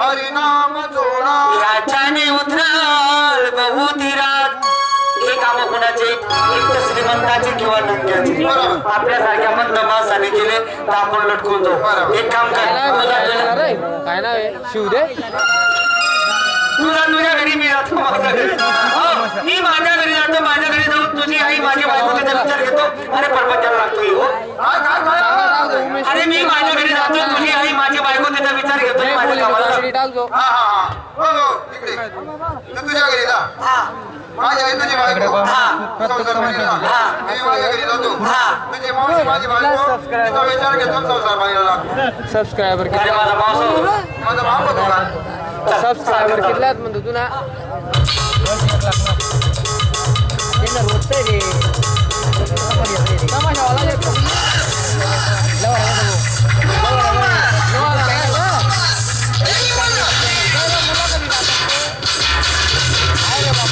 हरिनाम जोडा। याच्याने उतराल बहुती रात हे काम कोणाचे? एक श्रीमंताचे किंवा नंद्याचे? बरोबर. आपल्यासारख्या मंद माणसाने केले तर आपण लटकून जाऊ. एक काम कर. काय नाव आहे? शिवदे तुझा तुझ्या घरी मी जातो माझ्या घरी. हो, मी माझ्या घरी जातो माझ्या घरी जाऊन तुझी आई माझी बायको विचार घेतो. अरे परपंचाला लागतोय हो. अरे मी माझ्या घरी जातो तुझी आई माझी बायको तिचा विचार घेतो मी माझ्या लागतो. टाकतो हा हा. हा हो इकडे. तू तुझ्या घरी जा. हा. माझी आई तुझी बायको हा. संसार पाहिला हा. मी माझ्या घरी जातो. हा. तुझी मावशी माझी बायको. तिचा विचार घेतो संसार पाहिला लागतो सबस्क्रायबर अरे माझा मावस माझा बाप होतो का? सबस्क्रायबर कितल्यात म्हणतो तू ना राम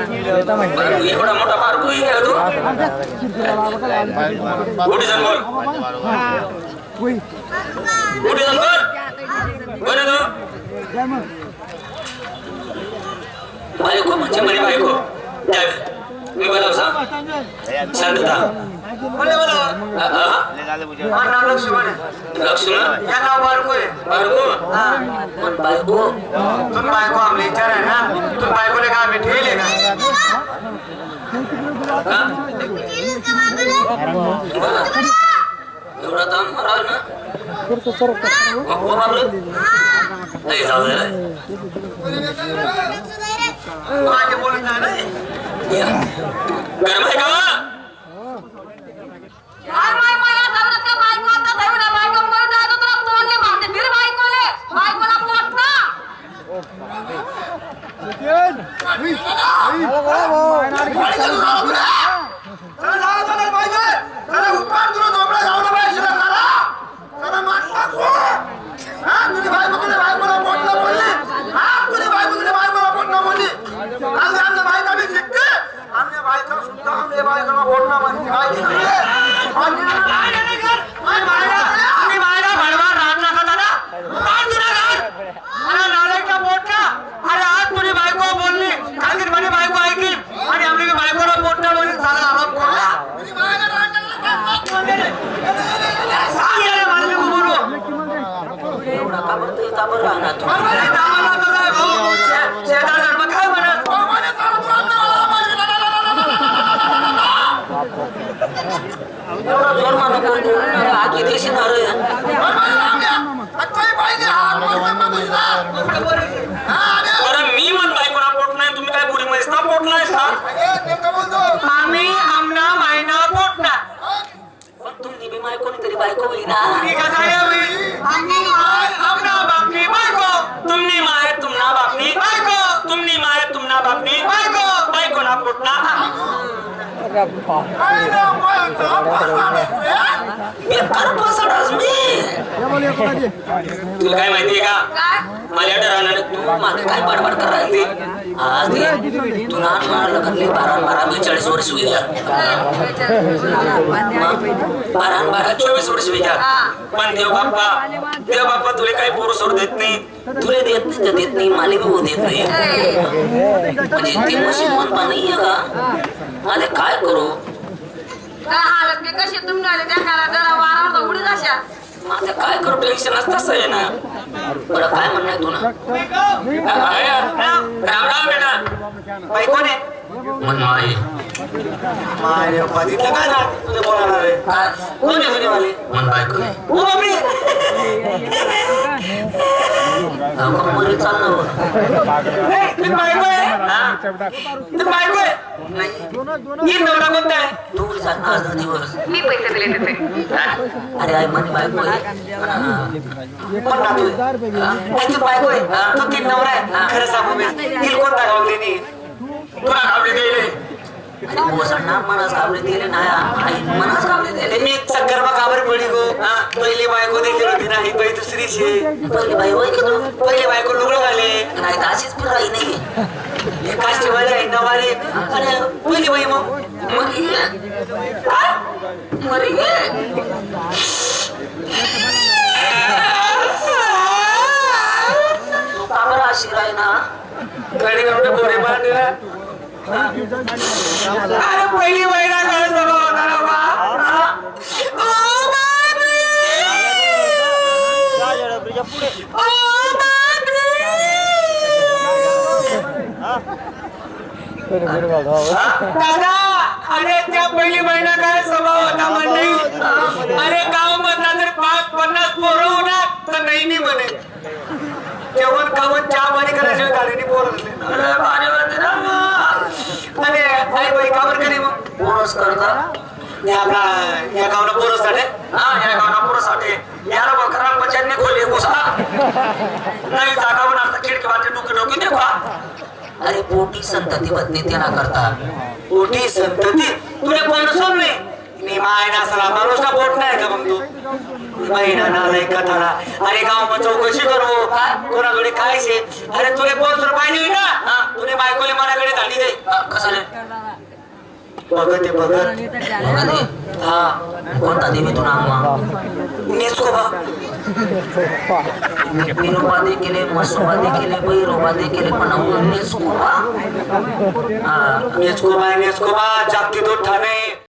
एवढा मोठा बारको आहे का तू कुठे जाऊन बोल कुठे जाऊन बोल कोण आहे तू बायको म्हणजे म्हणे बायको द्या. मी बोलाव सांग शांतता बोले बोलाव? माझं नाव लक्ष्मण आहे. लक्ष्मण या नाव बारको आहे बारको हा पण बायको तुम बायको आमले विचार आहे ना तुम बायकोले का आम्ही ठेवले का? बोला. एवढा दाम ना. नाही जाऊ दे. गरम आहे का वा? काय माय माया जमलं का बायको आता दहावीला बायको मर जायचं तुला तोंडले भांडे फिर बायकोले बायकोला पोट ना चला जाऊ चला पाहिजे चला उपकार तुला झोपडा जाऊ पाहिजे चला चला मान टाकू हा तुझी बायको तुझ्या बायकोला पोटला बोलली हा तुझी बायको तुझ्या बायकोला पोटला बोलली आज आमच्या बायका बी शिकते आमच्या बायका सुद्धा आमच्या बायकोला पोटला म्हणते माहिती नाही माहिती नाही माहिती नाही. आम्ही बाहेर भाडवा राहत नका दादा राहत तुला राहत अरे नालायका मोठा अरे आज तुझी बायको बोलली कालगीर माझी बायको ऐकली आणि आम्ही बायकोला मोठा बोलली साला आराम करा तुझी बायका राहणार सांग याला मला नको बोलू एवढा का बरं तू का बरं राहणार तू? अरे नावाला कसं आहे भाऊ? शे- शेजार धर्म काय म्हणत एवढा जोर मानू कोण आगी देशी मी म्हण बायकोला पोट नाही तुम्ही काय बुरी म्हैस ना पोट नाही आम्ही आमना मायना पोट ना पण तुमची बी माय कोणीतरी बायको होई ना आम्ही माय आमना बापनी बायको तुमनी माय तुमना बापनी बायको तुमनी माय तुमना बापनी बायको बायको ना पोट ना बेकार पासाडास मी तुला काय माहितीये का? मला माझ्या तू माझे काय बडबड करायला आज दे. तू लहान मला लग्नले बारा मी चाळीस वर्ष होईल बारा बारा चोवीस वर्ष होईल पण देव बाप्पा देव बाप्पा तुला काही पोरं सोड देत नाही तुला देत नाही तर देत नाही मला बी देत नाही म्हणजे ती मशीन म्हणता नाहीये का अरे काय करू? काय हालत मी कशी तुम्ही त्या जरा वारावर उडी जाशा माझं काय काय करू? टेन्शन तसं आहे ना. बरं काय म्हणणं आहे तुला? राम राम बेटा. बाई कोण आहे? मन माई माय बघितलं काय ना तुझे बोलायला रे काय? कोण आहे तुझे वाले? मन बायको आहे. ओ बापरे! अहो, का मरी चाललं तुम्ही बायको आहे. हा? तुम्ही बायको आहे. नाही. ही नवरा कोणता आहे? तू जा आज दिवस. मी पैसे दिले तिथे. अरे आई म्हणे बायको आहे. हा. आहे आई, तू बायको आहे? तू तीन नवरा आहे? खरं सांगू मी. हिल कोणता गावली नाही तुला दिले आणि दिले दिले मी चक्कर मग काबर पडी गो. पहिली बायको देखील होती नाही बाई दुसरीची पहिली बाई होय की तू? पहिली बायको लुगडं घाले नाही तर अशीच फिराई नाही. हे काष्टीवाले आहे नवाले अरे पहिली बाई मग? मग. मरी अशी राही ना. कडे एवढे गोरे बांधलेला अरे पहिली बाई ना काय! दादा अरे त्या पहिली महिना काय स्वभाव होता म्हणजे अरे गाव मधला जर पाच पन्नास पोरं होणार तर नाही मी म्हणे जेवण खावण चहा पाणी करायचे गाडीने पोरं असले. अरे भारी वाटते बाई काबर करी मग? पोरस करता. हे आपला या गावना पोरं साठे हा या गावना पुरसाठी याला बघ घराला बच्चांनी खोली घुसा नाही जागा पण आता खिडकी वाटे डोके डोकी देऊ का? अरे पोटी संतती पत्नी त्याला करता. मोठी संतती? तुला पण सोड मी मी मायना असला माणूस ना पोट नाही का महिना नालाय कथाला अरे गाव मग चौकशी करू. कोणाकडे काय शे? अरे तुले पाच रुपये नाही ना? तुले बायकोले मनाकडे धाडी दे. हा, कसाले बघत आहे बघत. हा कोणता देवी तू नाम नेसको बा. निरोपा देखील मसोबा देखील बैरोबा देखील पण नेसकोबा नेसको बा. नेसको बा. जागती तो ठाणे.